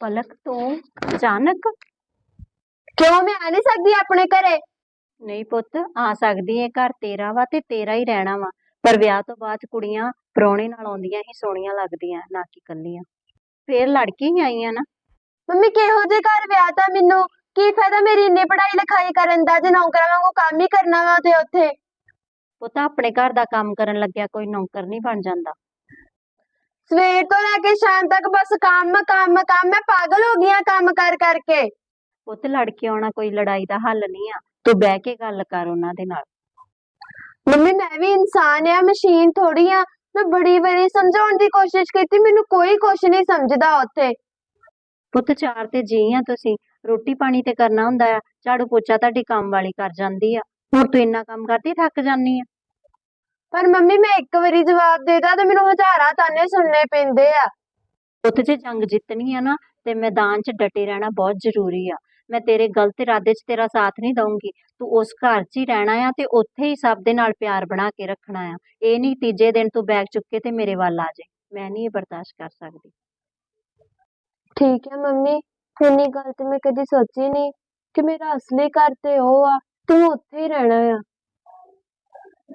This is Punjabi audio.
ਪਲਕ ਤੂੰ ਅਚਾਨਕ? ਕਿਉਂ? ਮੈਂ ਆ ਨਹੀਂ ਸਕਦੀ ਆਪਣੇ ਘਰੇ। ਨਹੀਂ ਪੁੱਤ ਆ ਸਕਦੀ ਏ ਘਰ ਤੇਰਾ ਵਾ ਤੇ ਤੇਰਾ ਹੀ ਰਹਿਣਾ ਵਾ। ਪਰ ਵਿਆਹ ਤੋਂ ਬਾਅਦ ਕੁੜੀਆਂ ਪ੍ਰਾਹੁਣੇ ਨਾਲ ਆਉਂਦੀਆਂ ਹੀ ਸੋਹਣੀਆਂ ਲੱਗਦੀਆਂ ਨਾ ਕਿ ਕੱਲੀਆਂ। ਫੇਰ ਲੜਕੀ ਹੀ ਆਈਆਂ ਨਾ। ਮੰਮੀ ਕਿਹੋ ਜਿਹੇ ਘਰ ਵਿਆਹ ਤਾਂ ਮੈਨੂੰ? ਕੀ ਫਾਇਦਾ ਮੇਰੀ ਇੰਨੀ ਪੜ੍ਹਾਈ ਲਿਖਾਈ ਕਰਨ ਦਾ? ਜੇ ਨੌਕਰਾਂ ਵਾਂਗੂ ਕੰਮ ਹੀ ਕਰਨਾ ਵਾ ਤੇ ਉੱਥੇ। ਪੁੱਤ ਆਪਣੇ ਘਰ ਦਾ ਕੰਮ ਕਰਨ ਲੱਗਿਆ ਕੋਈ ਨੌਕਰ ਨਹੀਂ ਬਣ ਜਾਂਦਾ। ਸਵੇਰ ਤੋਂ ਲੈ ਕੇ ਸ਼ਾਮ ਤੱਕ ਬਸ ਕੰਮ ਕੰਮ ਕੰਮ ਮੈਂ ਪਾਗਲ ਹੋ ਗਈ ਆਂ ਕੰਮ ਕਰ ਕਰਕੇ ਪੁੱਤ ਲੜ ਕੇ ਆਉਣਾ ਕੋਈ ਲੜਾਈ ਦਾ ਹੱਲ ਨਹੀਂ ਆ। ਤੂੰ ਬਹਿ ਕੇ ਗੱਲ ਕਰ ਉਹਨਾਂ ਦੇ ਨਾਲ। ਮੰਮੀ ਮੈਂ ਵੀ ਇਨਸਾਨ ਆ ਮਸ਼ੀਨ ਥੋੜੀ ਆ। ਮੈਂ ਬੜੀ ਵਾਰੀ ਸਮਝਾਉਣ ਦੀ ਕੋਸ਼ਿਸ਼ ਕੀਤੀ ਮੈਨੂੰ ਕੋਈ ਕੁਛ ਨਹੀਂ ਸਮਝਦਾ ਉੱਥੇ। ਪੁੱਤ ਚਾਰ ਤੇ ਜੀ ਆ ਤੁਸੀਂ। ਰੋਟੀ ਪਾਣੀ ਤੇ ਕਰਨਾ ਹੁੰਦਾ ਆ। ਝਾੜੂ ਪੋਚਾ ਤੁਹਾਡੀ ਕੰਮ ਵਾਲੀ ਕਰ ਜਾਂਦੀ ਆ। ਹੁਣ ਤੂੰ ਇੰਨਾ ਕੰਮ ਕਰਦੀ ਥੱਕ ਜਾਂਦੀ ਆ। ਪਰ ਮੰਮੀ ਮੈਂ ਇੱਕ ਵਾਰੀ ਜਵਾਬ ਦੇਦਾ ਤਾਂ ਮੈਨੂੰ ਹਜ਼ਾਰਾਂ ਤਾਨੇ ਸੁਣਨੇ ਪੈਂਦੇ ਆ। ਪੁੱਤ ਜੇ ਜੰਗ ਜਿੱਤਣੀ ਆ ਨਾ ਤੇ ਮੈਦਾਨ 'ਚ ਡਟੇ ਰਹਿਣਾ ਬਹੁਤ ਜ਼ਰੂਰੀ ਆ। ਮੈਂ ਤੇਰੇ ਗਲਤ ਇਰਾਦੇ 'ਚ ਤੇਰਾ ਸਾਥ ਨਹੀਂ ਦਊਂਗੀ। ਤੂੰ ਉਸ ਘਰ 'ਚ ਹੀ ਰਹਿਣਾ ਆ ਤੇ ਉੱਥੇ ਹੀ ਸਭ ਦੇ ਨਾਲ ਪਿਆਰ ਬਣਾ ਕੇ ਰੱਖਣਾ ਆ। ਇਹ ਨਹੀਂ ਤੀਜੇ ਦਿਨ ਤੂੰ ਬੈਗ ਚੁੱਕ ਕੇ ਤੇ ਮੇਰੇ ਵੱਲ ਆ ਜਾਏ ਮੈਂ ਨਹੀਂ ਇਹ ਬਰਦਾਸ਼ਤ ਕਰ ਸਕਦੀ। ਠੀਕ ਹੈ ਮੰਮੀ ਇੰਨੀ ਗੱਲ ਤੇ ਮੈਂ ਕਦੀ ਸੋਚੀ ਨਹੀਂ ਕਿ ਮੇਰਾ ਅਸਲੀ ਘਰ ਤੇ ਉਹ ਆ ਤੂੰ ਉੱਥੇ ਹੀ ਰਹਿਣਾ ਆ।